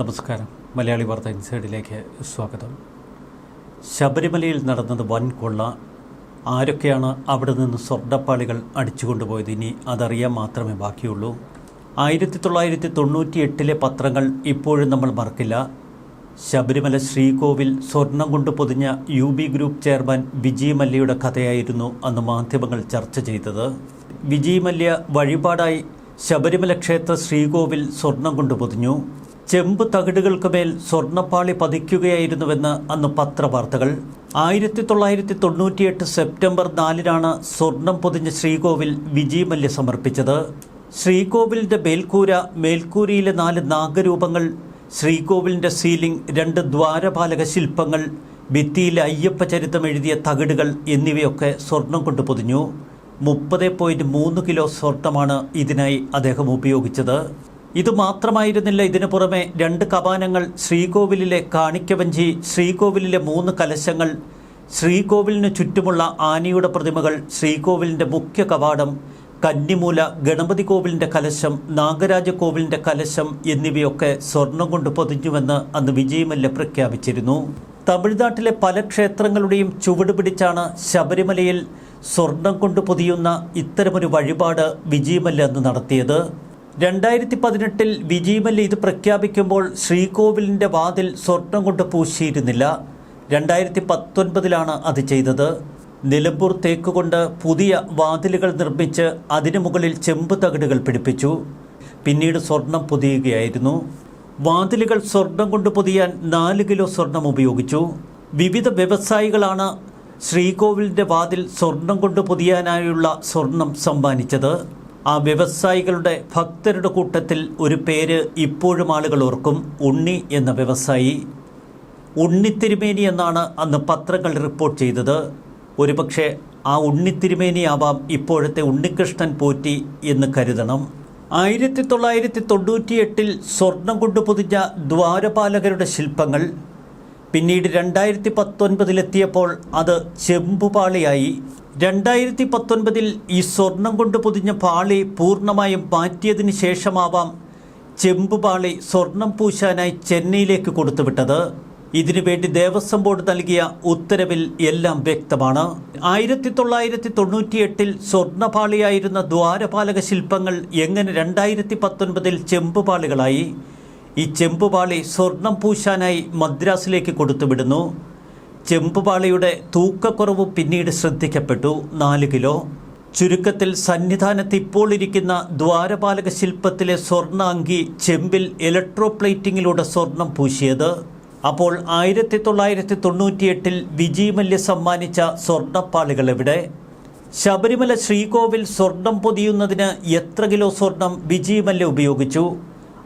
നമസ്കാരം. മലയാളി വാർത്ത ഇൻസൈഡിലേക്ക് സ്വാഗതം. ശബരിമലയിൽ നടന്നത് വൻ കൊള്ള. ആരൊക്കെയാണ് അവിടെ നിന്ന് സ്വർണപ്പാളികൾ അടിച്ചുകൊണ്ടുപോയത്? ഇനി അതറിയാൻ മാത്രമേ ബാക്കിയുള്ളൂ. ആയിരത്തി തൊള്ളായിരത്തി തൊണ്ണൂറ്റി എട്ടിലെ പത്രങ്ങൾ ഇപ്പോഴും നമ്മൾ മറക്കില്ല. ശബരിമല ശ്രീകോവിൽ സ്വർണം കൊണ്ട് പൊതിഞ്ഞ U B group chairman Vijay മല്യയുടെ കഥയായിരുന്നു അന്ന് മാധ്യമങ്ങൾ ചർച്ച ചെയ്തത്. വിജയ് മല്യ വഴിപാടായി ശബരിമല ക്ഷേത്ര ശ്രീകോവിൽ സ്വർണം കൊണ്ട് പൊതിഞ്ഞു. ചെമ്പ് തകിടുകൾക്ക് മേൽ സ്വർണപ്പാളി പതിക്കുകയായിരുന്നുവെന്ന് അന്ന് പത്രവാർത്തകൾ. ആയിരത്തി തൊള്ളായിരത്തി തൊണ്ണൂറ്റിയെട്ട് സെപ്റ്റംബർ നാലിനാണ് സ്വർണം പൊതിഞ്ഞ ശ്രീകോവിൽ വിജയമല്യ സമർപ്പിച്ചത്. ശ്രീകോവിലിന്റെ മേൽക്കൂര മേൽക്കൂരയിലെ നാല് നാഗരൂപങ്ങൾ ശ്രീകോവിലിന്റെ സീലിംഗ് രണ്ട് ദ്വാരപാലക ശില്പങ്ങൾ ഭിത്തിയിലെ അയ്യപ്പ ചരിത്രം എഴുതിയ തകിടുകൾ എന്നിവയൊക്കെ സ്വർണം കൊണ്ട് പൊതിഞ്ഞു. മുപ്പത് പോയിന്റ് മൂന്ന് കിലോ സ്വർണമാണ് ഇതിനായി അദ്ദേഹം ഉപയോഗിച്ചത്. ഇത് മാത്രമായിരുന്നില്ല. ഇതിനു പുറമെ രണ്ട് കപാനങ്ങൾ ശ്രീകോവിലിലെ കാണിക്കവഞ്ചി ശ്രീകോവിലിലെ മൂന്ന് കലശങ്ങൾ ശ്രീകോവിലിന് ചുറ്റുമുള്ള ആനയുടെ പ്രതിമകൾ ശ്രീകോവിലിന്റെ മുഖ്യ കവാടം കന്നിമൂല ഗണപതി കോവിലിന്റെ കലശം നാഗരാജ കോവിലിന്റെ കലശം എന്നിവയൊക്കെ സ്വർണം കൊണ്ട് പൊതിഞ്ഞുവെന്ന് അന്ന് വിജയമല്ല പ്രഖ്യാപിച്ചിരുന്നു. തമിഴ്നാട്ടിലെ പല ക്ഷേത്രങ്ങളുടെയും ചുവട് പിടിച്ചാണ് ശബരിമലയിൽ സ്വർണം കൊണ്ട് പൊതിയുന്ന ഇത്തരമൊരു വഴിപാട് വിജയമല്ല അന്ന് നടത്തിയത്. രണ്ടായിരത്തി പതിനെട്ടിൽ വിജീമല്ലി ഇത് പ്രഖ്യാപിക്കുമ്പോൾ ശ്രീകോവിലിന്റെ വാതിൽ സ്വർണം കൊണ്ട് പൂശിയിരുന്നില്ല. രണ്ടായിരത്തി പത്തൊൻപതിലാണ് അത് ചെയ്തത്. നിലമ്പൂർ തേക്ക് കൊണ്ട് പുതിയ വാതിലുകൾ നിർമ്മിച്ച് അതിനു മുകളിൽ ചെമ്പ് തകിടുകൾ പിടിപ്പിച്ചു. പിന്നീട് സ്വർണം പൊതിയുകയായിരുന്നു. വാതിലുകൾ സ്വർണം കൊണ്ട് പൊതിയാൻ നാല് കിലോ സ്വർണം ഉപയോഗിച്ചു. വിവിധ വ്യവസായികളാണ് ശ്രീകോവിലിന്റെ വാതിൽ സ്വർണം കൊണ്ട് പൊതിയാനായുള്ള സ്വർണം സമ്മാനിച്ചത്. ആ വ്യവസായികളുടെ ഭക്തരുടെ കൂട്ടത്തിൽ ഒരു പേര് ഇപ്പോഴും ആളുകൾ ഓർക്കും ഉണ്ണി എന്ന വ്യവസായി. ഉണ്ണിത്തിരുമേനി എന്നാണ് അന്ന് പത്രങ്ങൾ റിപ്പോർട്ട് ചെയ്തത്. ഒരുപക്ഷെ ആ ഉണ്ണിത്തിരുമേനിയാവാം ഇപ്പോഴത്തെ ഉണ്ണികൃഷ്ണൻ പോറ്റി എന്ന് കരുതണം. ആയിരത്തി തൊള്ളായിരത്തി തൊണ്ണൂറ്റിയെട്ടിൽ സ്വർണം കൊണ്ട് പൊതിഞ്ഞ ദ്വാരപാലകരുടെ ശില്പങ്ങൾ പിന്നീട് രണ്ടായിരത്തി പത്തൊൻപതിലെത്തിയപ്പോൾ അത് ചെമ്പുപാളിയായി. രണ്ടായിരത്തി പത്തൊൻപതിൽ ഈ സ്വർണം കൊണ്ട് പൊതിഞ്ഞ പാളി പൂർണമായും മാറ്റിയതിന് ശേഷമാവാം ചെമ്പുപാളി സ്വർണം പൂശാനായി ചെന്നൈയിലേക്ക് കൊടുത്തുവിട്ടത്. ഇതിനുവേണ്ടി ദേവസ്വം ബോർഡ് നൽകിയ ഉത്തരവിൽ എല്ലാം വ്യക്തമാണ്. ആയിരത്തി തൊള്ളായിരത്തി തൊണ്ണൂറ്റിയെട്ടിൽ സ്വർണപാളിയായിരുന്ന ദ്വാരപാലക ശില്പങ്ങൾ എങ്ങനെ രണ്ടായിരത്തി പത്തൊൻപതിൽ ചെമ്പുപാളികളായി ഈ ചെമ്പുപാളി സ്വർണം പൂശാനായി മദ്രാസിലേക്ക് കൊടുത്തുവിടുന്നു. ചെമ്പുപാളിയുടെ തൂക്കക്കുറവ് പിന്നീട് ശ്രദ്ധിക്കപ്പെട്ടു. നാല് കിലോ. ചുരുക്കത്തിൽ സന്നിധാനത്ത് ഇപ്പോൾ ഇരിക്കുന്ന ദ്വാരപാലക ശില്പത്തിലെ സ്വർണാങ്കി ചെമ്പിൽ ഇലക്ട്രോപ്ലേറ്റിങ്ങിലൂടെ സ്വർണം പൂശിയത്. അപ്പോൾ ആയിരത്തി തൊള്ളായിരത്തി തൊണ്ണൂറ്റിയെട്ടിൽ വിജയമല്യ സമ്മാനിച്ച സ്വർണപ്പാളികൾ എവിടെ ശബരിമല ശ്രീകോവിൽ സ്വർണം പൊതിയുന്നതിന് എത്ര കിലോ സ്വർണം വിജയമല്യ ഉപയോഗിച്ചു?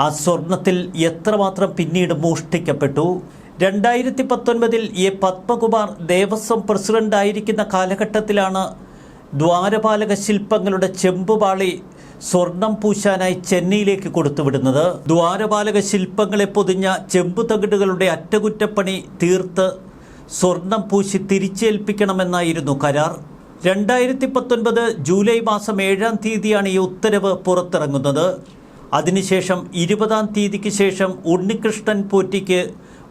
ആ സ്വർണത്തിൽ എത്രമാത്രം പിന്നീട് മോഷ്ടിക്കപ്പെട്ടു? രണ്ടായിരത്തി പത്തൊൻപതിൽ എ പത്മകുമാർ ദേവസ്വം പ്രസിഡന്റായിരിക്കുന്ന കാലഘട്ടത്തിലാണ് ദ്വാരപാലക ശില്പങ്ങളുടെ ചെമ്പുപാളി സ്വർണം പൂശാനായി ചെന്നൈയിലേക്ക് കൊടുത്തുവിടുന്നത്. ദ്വാരപാലക ശില്പങ്ങളെ പൊതിഞ്ഞ ചെമ്പു തകിടുകളുടെ അറ്റകുറ്റപ്പണി തീർത്ത് സ്വർണം പൂശി തിരിച്ചേൽപ്പിക്കണമെന്നായിരുന്നു കരാർ. രണ്ടായിരത്തി പത്തൊൻപത് ജൂലൈ മാസം ഏഴാം തീയതിയാണ് ഈ ഉത്തരവ് പുറത്തിറങ്ങുന്നത്. അതിനുശേഷം ഇരുപതാം തീയതിക്ക് ശേഷം ഉണ്ണികൃഷ്ണൻ പോറ്റിക്ക്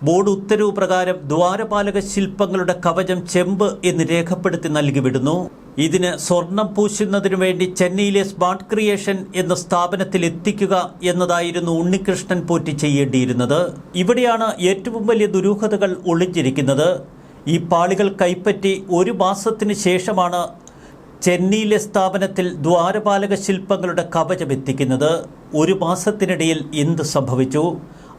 ബോർഡ് ഉത്തരവ് പ്രകാരം ദ്വാരപാലക ശില്പങ്ങളുടെ കവചം ചെമ്പ് എന്ന് രേഖപ്പെടുത്തി നൽകി വിടുന്നു. ഇതിന് സ്വർണം പൂശുന്നതിനു വേണ്ടി ചെന്നൈയിലെ സ്മാർട്ട് ക്രിയേഷൻ എന്ന സ്ഥാപനത്തിൽ എത്തിക്കുക എന്നതായിരുന്നു ഉണ്ണികൃഷ്ണൻ പോറ്റി ചെയ്യേണ്ടിയിരുന്നത്. ഇവിടെയാണ് ഏറ്റവും വലിയ ദുരൂഹതകൾ ഒളിഞ്ഞിരിക്കുന്നത്. ഈ പാളികൾ കൈപ്പറ്റി ഒരു മാസത്തിന് ശേഷമാണ് ചെന്നൈയിലെ സ്ഥാപനത്തിൽ ദ്വാരപാലക ശില്പങ്ങളുടെ കവചം എത്തിക്കുന്നത്. ഒരു മാസത്തിനിടയിൽ എന്ത് സംഭവിച്ചു?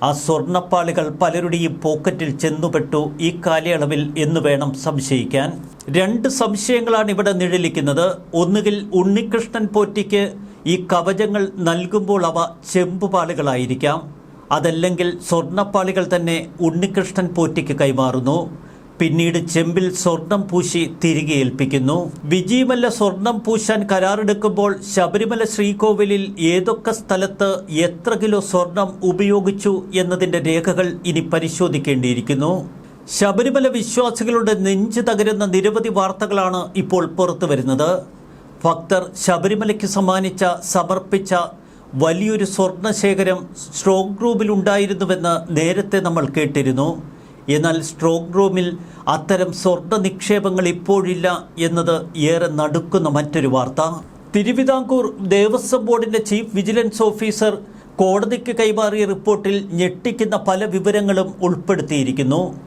ആ സ്വർണപ്പാളികൾ പലരുടെയും പോക്കറ്റിൽ ചെന്നുപെട്ടു ഈ കാലയളവിൽ എന്ന് വേണം സംശയിക്കാൻ. രണ്ട് സംശയങ്ങളാണ് ഇവിടെ നിഴലിക്കുന്നത്. ഒന്നുകിൽ ഉണ്ണികൃഷ്ണൻ പോറ്റിക്ക് ഈ കവചങ്ങൾ നൽകുമ്പോൾ അവ ചെമ്പുപാളികളായിരിക്കാം. അതല്ലെങ്കിൽ സ്വർണപ്പാളികൾ തന്നെ ഉണ്ണികൃഷ്ണൻ പോറ്റിക്ക് കൈമാറുന്നു. പിന്നീട് ചെമ്പിൽ സ്വർണം പൂശി തിരികെ ഏൽപ്പിക്കുന്നു. വിജയമല്ല സ്വർണം പൂശാൻ കരാറെടുക്കുമ്പോൾ ശബരിമല ശ്രീകോവിലിൽ ഏതൊക്കെ സ്ഥലത്ത് എത്ര കിലോ സ്വർണം ഉപയോഗിച്ചു എന്നതിന്റെ രേഖകൾ ഇനി പരിശോധിക്കേണ്ടിയിരിക്കുന്നു. ശബരിമല വിശ്വാസികളുടെ നെഞ്ച് തകരുന്ന നിരവധി വാർത്തകളാണ് ഇപ്പോൾ പുറത്തു വരുന്നത്. ഭക്തർ ശബരിമലയ്ക്ക് സമ്മാനിച്ച സമർപ്പിച്ച വലിയൊരു സ്വർണശേഖരം സ്ട്രോങ് ഗ്രൂപ്പിലുണ്ടായിരുന്നുവെന്ന് നേരത്തെ നമ്മൾ കേട്ടിരുന്നു. എന്നാൽ സ്ട്രോക്ക് റൂമിൽ അത്തരം സ്വർണ നിക്ഷേപങ്ങൾ ഇപ്പോഴില്ല എന്നത് ഏറെ നടുക്കുന്ന മറ്റൊരു വാർത്ത. തിരുവിതാംകൂർ ദേവസ്വം ബോർഡിന്റെ ചീഫ് വിജിലൻസ് ഓഫീസർ കോടതിക്ക് കൈമാറിയ റിപ്പോർട്ടിൽ ഞെട്ടിക്കുന്ന പല വിവരങ്ങളും ഉൾപ്പെടുത്തിയിരിക്കുന്നു.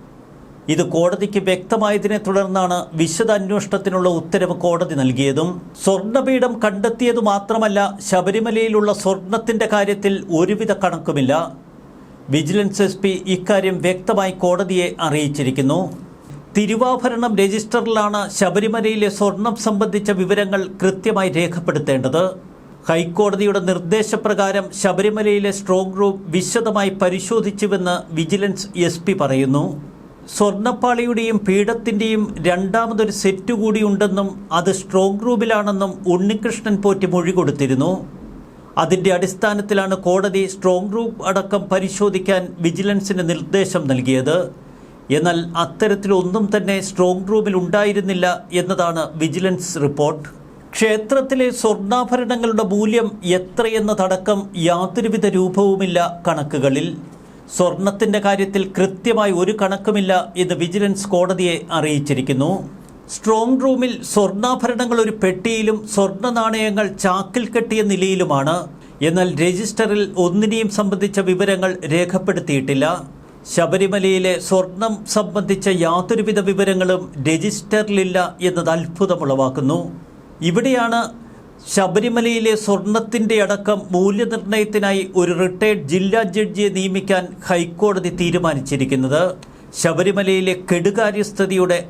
ഇത് കോടതിക്ക് വ്യക്തമായതിനെ തുടർന്നാണ് വിശദ അന്വേഷണത്തിനുള്ള ഉത്തരവ് കോടതി നൽകിയതും. സ്വർണപീഠം കണ്ടെത്തിയത് മാത്രമല്ല ശബരിമലയിലുള്ള സ്വർണത്തിന്റെ കാര്യത്തിൽ ഒരുവിധ കണക്കുമില്ല. വിജിലൻസ് എസ് പി ഇക്കാര്യം വ്യക്തമായി കോടതിയെ അറിയിച്ചിരിക്കുന്നു. തിരുവാഭരണം രജിസ്റ്ററിലാണ് ശബരിമലയിലെ സ്വർണം സംബന്ധിച്ച വിവരങ്ങൾ കൃത്യമായി രേഖപ്പെടുത്തേണ്ടത്. ഹൈക്കോടതിയുടെ നിർദ്ദേശപ്രകാരം ശബരിമലയിലെ സ്ട്രോങ് റൂം വിശദമായി പരിശോധിച്ചുവെന്ന് വിജിലൻസ് എസ് പി പറയുന്നു. സ്വർണപ്പാളിയുടെയും പീഠത്തിന്റെയും രണ്ടാമതൊരു സെറ്റ് കൂടിയുണ്ടെന്നും അത് സ്ട്രോങ് റൂമിലാണെന്നും ഉണ്ണികൃഷ്ണൻ പോറ്റി മൊഴി കൊടുത്തിരുന്നു. അതിന്റെ അടിസ്ഥാനത്തിലാണ് കോടതി സ്ട്രോങ് റൂം അടക്കം പരിശോധിക്കാൻ വിജിലൻസിന് നിർദ്ദേശം നൽകിയത്. എന്നാൽ അത്തരത്തിലൊന്നും തന്നെ സ്ട്രോങ് റൂമിൽ ഉണ്ടായിരുന്നില്ല എന്നതാണ് വിജിലൻസ് റിപ്പോർട്ട് ക്ഷേത്രത്തിലെ സ്വർണാഭരണങ്ങളുടെ മൂല്യം എത്രയെന്നതടക്കം യാതൊരുവിധ രൂപവുമില്ല കണക്കുകളിൽ. സ്വർണത്തിന്റെ കാര്യത്തിൽ കൃത്യമായി ഒരു കണക്കുമില്ല എന്ന് വിജിലൻസ് കോടതിയെ അറിയിച്ചിരിക്കുന്നു. സ്ട്രോങ് റൂമിൽ സ്വർണാഭരണങ്ങൾ ഒരു പെട്ടിയിലും സ്വർണ നാണയങ്ങൾ ചാക്കിൽ കെട്ടിയ നിലയിലുമാണ്. എന്നാൽ രജിസ്റ്ററിൽ ഒന്നിനെയും സംബന്ധിച്ച വിവരങ്ങൾ രേഖപ്പെടുത്തിയിട്ടില്ല. ശബരിമലയിലെ സ്വർണം സംബന്ധിച്ച യാതൊരുവിധ വിവരങ്ങളും രജിസ്റ്ററിലില്ല എന്നത് അത്ഭുതമുളവാക്കുന്നു. ഇവിടെയാണ് ശബരിമലയിലെ സ്വർണത്തിന്റെ അടക്കം മൂല്യനിർണയത്തിനായി ഒരു റിട്ടയർഡ് ജില്ലാ ജഡ്ജിയെ നിയമിക്കാൻ ഹൈക്കോടതി തീരുമാനിച്ചിരിക്കുന്നത്. ശബരിമലയിലെ കെടുകാര്യസ്ഥതയുടെ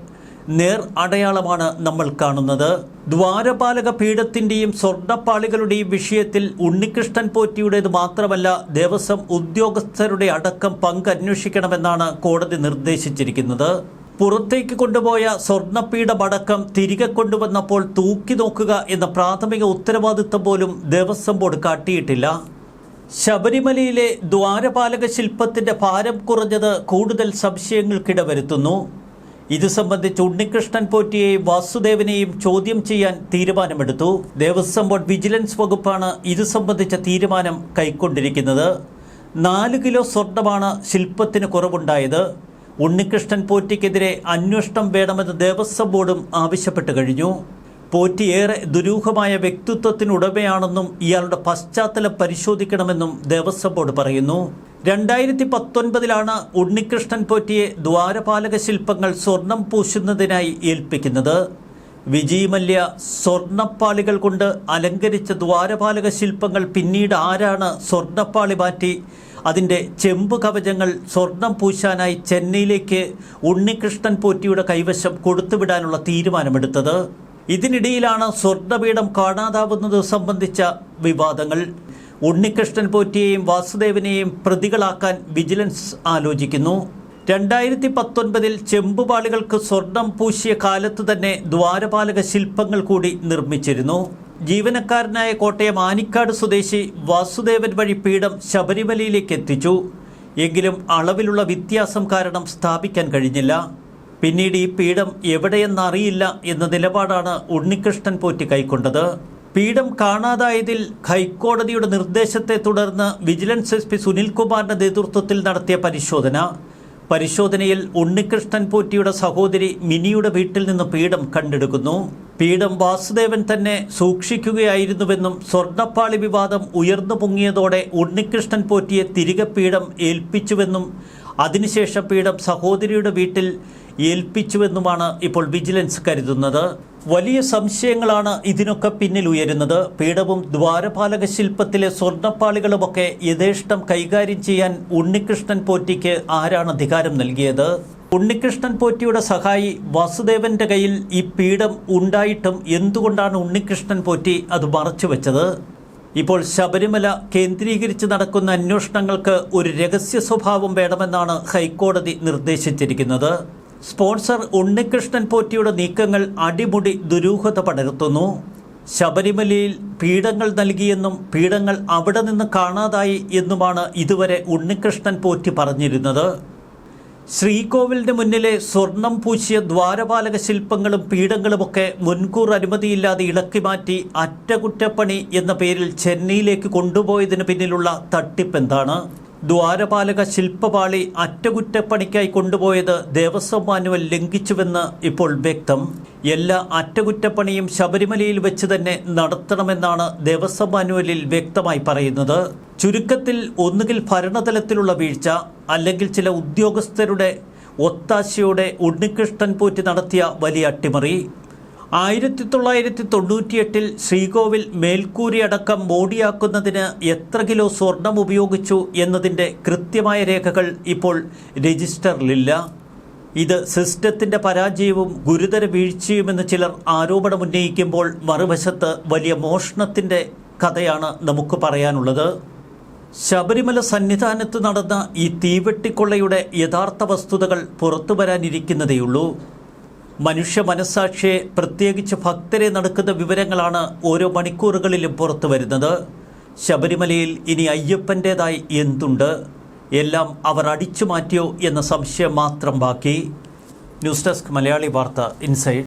നേർ അടയാളമാണ് നമ്മൾ കാണുന്നത്. ദ്വാരപാലക പീഠത്തിന്റെയും സ്വർണപ്പാളികളുടെയും വിഷയത്തിൽ ഉണ്ണികൃഷ്ണൻ പോറ്റിയുടേത് മാത്രമല്ല ദേവസ്വം ഉദ്യോഗസ്ഥരുടെ അടക്കം പങ്ക് അന്വേഷിക്കണമെന്നാണ് കോടതി നിർദ്ദേശിച്ചിരിക്കുന്നത്. പുറത്തേക്ക് കൊണ്ടുപോയ സ്വർണപ്പീഠമടക്കം തിരികെ കൊണ്ടുവന്നപ്പോൾ തൂക്കി നോക്കുക എന്ന പ്രാഥമിക ഉത്തരവാദിത്തം പോലും ദേവസ്വം ബോർഡ് കാട്ടിയിട്ടില്ല. ശബരിമലയിലെ ദ്വാരപാലക ശില്പത്തിന്റെ ഭാരം കുറഞ്ഞത് കൂടുതൽ സംശയങ്ങൾക്കിടവരുത്തുന്നു. ഇത് സംബന്ധിച്ച് ഉണ്ണികൃഷ്ണൻ പോറ്റിയെയും വാസുദേവനെയും ചോദ്യം ചെയ്യാൻ തീരുമാനമെടുത്തു. ദേവസ്വം ബോർഡ് വിജിലൻസ് വകുപ്പാണ് ഇത് സംബന്ധിച്ച തീരുമാനം കൈക്കൊണ്ടിരിക്കുന്നത്. നാല് കിലോ സ്വർണമാണ് ശില്പത്തിന് കുറവുണ്ടായത്. ഉണ്ണികൃഷ്ണൻ പോറ്റിക്കെതിരെ അന്വേഷണം വേണമെന്ന് ദേവസ്വം ബോർഡും ആവശ്യപ്പെട്ടു കഴിഞ്ഞു. പോറ്റി ഏറെ ദുരൂഹമായ വ്യക്തിത്വത്തിനുടമയാണെന്നും ഇയാളുടെ പശ്ചാത്തലം പരിശോധിക്കണമെന്നും ദേവസ്വം ബോർഡ് പറയുന്നു. രണ്ടായിരത്തി പത്തൊൻപതിലാണ് ഉണ്ണികൃഷ്ണൻ പോറ്റിയെ ദ്വാരപാലക ശില്പങ്ങൾ സ്വർണം പൂശുന്നതിനായി ഏൽപ്പിക്കുന്നത്. വിജയ് മല്യ സ്വർണപ്പാളികൾ കൊണ്ട് അലങ്കരിച്ച ദ്വാരപാലക ശില്പങ്ങൾ പിന്നീട് ആരാണ് സ്വർണപ്പാളി മാറ്റി? അതിന്റെ ചെമ്പ് കവചങ്ങൾ സ്വർണം പൂശാനായി ചെന്നൈയിലേക്ക് ഉണ്ണികൃഷ്ണൻ പോറ്റിയുടെ കൈവശം കൊടുത്തുവിടാനുള്ള തീരുമാനമെടുത്തത്. ഇതിനിടയിലാണ് സ്വർണപീഠം കാണാതാവുന്നത് സംബന്ധിച്ച വിവാദങ്ങൾ. ഉണ്ണികൃഷ്ണൻ പോറ്റിയെയും വാസുദേവനെയും പ്രതികളാക്കാൻ വിജിലൻസ് ആലോചിക്കുന്നു. രണ്ടായിരത്തി പത്തൊൻപതിൽ ചെമ്പുപാളികൾക്ക് സ്വർണം പൂശിയ കാലത്ത് തന്നെ ദ്വാരപാലക ശില്പങ്ങൾ കൂടി നിർമ്മിച്ചിരുന്നു. ജീവനക്കാരനായ കോട്ടയം ആനിക്കാട് സ്വദേശി വാസുദേവൻ വഴി പീഠം ശബരിമലയിലേക്ക് എത്തിച്ചു. എങ്കിലും അളവിലുള്ള വ്യത്യാസം കാരണം സ്ഥാപിക്കാൻ കഴിഞ്ഞില്ല. പിന്നീട് ഈ പീഠം എവിടെയെന്നറിയില്ല എന്ന നിലപാടാണ് ഉണ്ണികൃഷ്ണൻ പോറ്റി കൈക്കൊണ്ടത്. പീഠം കാണാതായതിൽ ഹൈക്കോടതിയുടെ നിർദ്ദേശത്തെ തുടർന്ന് വിജിലൻസ് എസ് പി സുനിൽകുമാറിന്റെ നേതൃത്വത്തിൽ നടത്തിയ പരിശോധന. പരിശോധനയിൽ ഉണ്ണികൃഷ്ണൻ പോറ്റിയുടെ സഹോദരി മിനിയുടെ വീട്ടിൽ നിന്ന് പീഠം കണ്ടെടുക്കുന്നു. പീഠം വാസുദേവൻ തന്നെ സൂക്ഷിക്കുകയായിരുന്നുവെന്നും സ്വർണപ്പാളി വിവാദം ഉയർന്നു പൊങ്ങിയതോടെ ഉണ്ണികൃഷ്ണൻ പോറ്റിയെ തിരികെ പീഠം ഏൽപ്പിച്ചുവെന്നും അതിനുശേഷം പീഠം സഹോദരിയുടെ വീട്ടിൽ ഏൽപ്പിച്ചുവെന്നുമാണ് ഇപ്പോൾ വിജിലൻസ് കരുതുന്നത്. വലിയ സംശയങ്ങളാണ് ഇതിനൊക്കെ പിന്നിൽ ഉയരുന്നത്. പീഠവും ദ്വാരപാലക ശില്പത്തിലെ സ്വർണപ്പാളികളുമൊക്കെ യഥേഷ്ടം കൈകാര്യം ചെയ്യാൻ ഉണ്ണികൃഷ്ണൻ പോറ്റിക്ക് ആരാണ് അധികാരം നൽകിയത്? ഉണ്ണികൃഷ്ണൻ പോറ്റിയുടെ സഹായി വാസുദേവന്റെ കയ്യിൽ ഈ പീഠം ഉണ്ടായിട്ടും എന്തുകൊണ്ടാണ് ഉണ്ണികൃഷ്ണൻ പോറ്റി അത് മറച്ചുവെച്ചത് ഇപ്പോൾ ശബരിമല കേന്ദ്രീകരിച്ച് നടക്കുന്ന അന്വേഷണങ്ങൾക്ക് ഒരു രഹസ്യ സ്വഭാവം വേണമെന്നാണ് ഹൈക്കോടതി നിർദ്ദേശിച്ചിരിക്കുന്നത്. സ്പോൺസർ ഉണ്ണികൃഷ്ണൻ പോറ്റിയുടെ നീക്കങ്ങൾ അടിമുടി ദുരൂഹത പടർത്തുന്നു ശബരിമലയിൽ പീഠങ്ങൾ നൽകിയെന്നും പീഠങ്ങൾ അവിടെ നിന്ന് കാണാതായി എന്നുമാണ് ഇതുവരെ ഉണ്ണികൃഷ്ണൻ പോറ്റി പറഞ്ഞിരുന്നത്. ശ്രീകോവിലിന് മുന്നിലെ സ്വർണം പൂശിയ ദ്വാരപാലക ശില്പങ്ങളും പീഠങ്ങളുമൊക്കെ മുൻകൂർ അനുമതിയില്ലാതെ ഇളക്കി മാറ്റി അറ്റകുറ്റപ്പണി എന്ന പേരിൽ ചെന്നൈയിലേക്ക് കൊണ്ടുപോയതിന് പിന്നിലുള്ള തട്ടിപ്പ് എന്താണ് ദ്വാരപാലക ശില്പപാളി അറ്റകുറ്റപ്പണിക്കായി കൊണ്ടുപോയത് ദേവസ്വം മാനുവൽ ലംഘിച്ചുവെന്ന് ഇപ്പോൾ വ്യക്തം. എല്ലാ അറ്റകുറ്റപ്പണിയും ശബരിമലയിൽ വെച്ച് തന്നെ നടത്തണമെന്നാണ് ദേവസ്വം മാനുവലിൽ വ്യക്തമായി പറയുന്നത്. ചുരുക്കത്തിൽ ഒന്നുകിൽ ഭരണതലത്തിലുള്ള വീഴ്ച അല്ലെങ്കിൽ ചില ഉദ്യോഗസ്ഥരുടെ ഒത്താശയോടെ ഉണ്ണികൃഷ്ണൻ പോറ്റി നടത്തിയ വലിയ അട്ടിമറി. ആയിരത്തി തൊള്ളായിരത്തി തൊണ്ണൂറ്റിയെട്ടിൽ ശ്രീകോവിൽ മേൽക്കൂരിയടക്കം മോടിയാക്കുന്നതിന് എത്ര കിലോ സ്വർണം ഉപയോഗിച്ചു എന്നതിന്റെ കൃത്യമായ രേഖകൾ ഇപ്പോൾ രജിസ്റ്ററിലില്ല. ഇത് സിസ്റ്റത്തിന്റെ പരാജയവും ഗുരുതര വീഴ്ചയുമെന്ന് ചിലർ ആരോപണമുന്നയിക്കുമ്പോൾ മറുവശത്ത് വലിയ മോഷണത്തിന്റെ കഥയാണ് നമുക്ക് പറയാനുള്ളത്. ശബരിമല സന്നിധാനത്ത് നടന്ന ഈ തീവെട്ടിക്കൊള്ളയുടെ യഥാർത്ഥ വസ്തുതകൾ പുറത്തു വരാനിരിക്കുന്നതേയുള്ളൂ. മനുഷ്യ മനസ്സാക്ഷിയെ പ്രത്യേകിച്ച് ഭക്തരെ നടക്കുന്ന വിവരങ്ങളാണ് ഓരോ മണിക്കൂറുകളിലും പുറത്തു വരുന്നത്. ശബരിമലയിൽ ഇനി അയ്യപ്പന്റേതായി എന്തുണ്ട്? എല്ലാം അവർ അടിച്ചു മാറ്റിയോ എന്ന സംശയം മാത്രം ബാക്കി. ന്യൂസ് ഡെസ്ക് മലയാളി വാർത്ത ഇൻസൈഡ്.